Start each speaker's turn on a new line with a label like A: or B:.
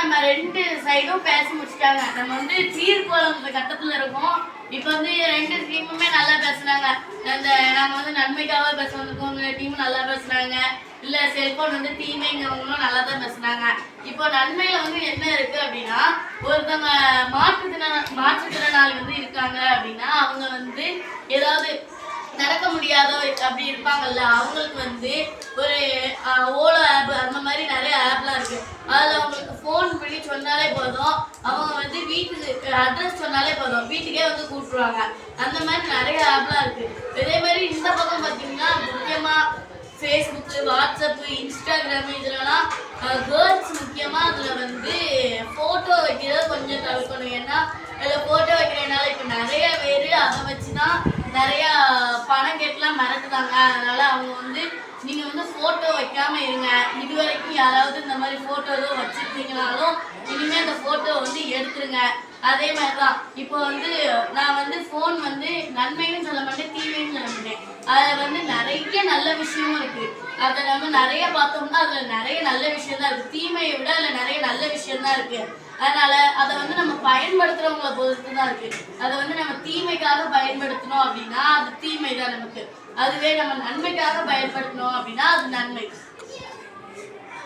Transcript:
A: நம்ம ரெண்டு சைடும் பேசி முடிச்சிட்டாங்க. நம்ம வந்து தீர்க்கோளம் கட்டத்துல இருக்கோம். இப்போ வந்து ரெண்டு டீமுமே நல்லா பேசுனாங்க அந்த நாங்க வந்து நன்மைக்காக பேச வந்திருக்கவங்க டீமும் நல்லா பேசுனாங்க இல்ல செல்போன் வந்து தீமைங்கிறவங்களும் நல்லா தான் பேசுனாங்க இப்போ நன்மையில வந்து என்ன இருக்கு அப்படின்னா ஒருத்தவங்க மாற்றுத்திறன மாற்றுத்திறனாளி வந்து இருக்காங்க அப்படின்னா அவங்க வந்து ஏதாவது நடக்க முடியாதோ அப்படி இருப்பாங்கல்ல அவங்களுக்கு வந்து ஒரு ஓலோ ஆப் அந்த மாதிரி நிறைய ஆப்லாம் இருக்கு அதில் அவங்களுக்கு ஃபோன் பண்ணி சொன்னாலே போதும் அவங்க வந்து வீட்டுக்கு அட்ரஸ் சொன்னாலே போதும். வீட்டுக்கே வந்து கூப்பிடுவாங்க அந்த மாதிரி நிறைய ஆப்லாம் இருக்கு. இதே மாதிரி இந்த பக்கம் பார்த்தீங்கன்னா முக்கியமாக ஃபேஸ்புக்கு வாட்ஸ்அப்பு இன்ஸ்டாகிராம் இதுலலாம் கேர்ள்ஸ் முக்கியமாக அதில் வந்து ஃபோட்டோ வைக்கிறத கொஞ்சம் தவிர்க்கணும். ஏன்னா அதில் ஃபோட்டோ வைக்கிறதுனால இப்போ நிறைய பேர் அதை வச்சு தான் நிறையா பணம் கேட்டுலாம் அதனால அவங்க வந்து நீங்கள் வந்து ஃபோட்டோ வைக்காம இருங்க. இது வரைக்கும் யாராவது இந்த மாதிரி ஃபோட்டோ எதுவும் வச்சுருந்தீங்கனாலும் இனிமேல் அந்த ஃபோட்டோ வந்து எடுத்துருங்க. அதே மாதிரி தான் இப்போ வந்து நான் வந்து ஃபோன் வந்து நன்மைன்னு சொல்ல மாட்டேன் தீமைன்னு சொல்ல மாட்டேன். அதில் வந்து நிறைய நல்ல விஷயமும் இருக்கு. அதை நம்ம நிறைய பார்த்தோம்னா அதில் நிறைய நல்ல விஷயம் தான் இருக்கு. தீமையை விட அதில் நிறைய நல்ல விஷயம் தான் இருக்கு. அதனால அதை வந்து பயன்படுத்துறவங்கள பொறுத்து தான் இருக்கு. அதை வந்து நம்ம தீமைக்காக பயன்படுத்தணும் அப்படின்னா அது தீமை தான் நமக்கு. அதுவே நம்ம நன்மைக்காக பயன்படுத்தணும் அப்படின்னா அது நன்மை.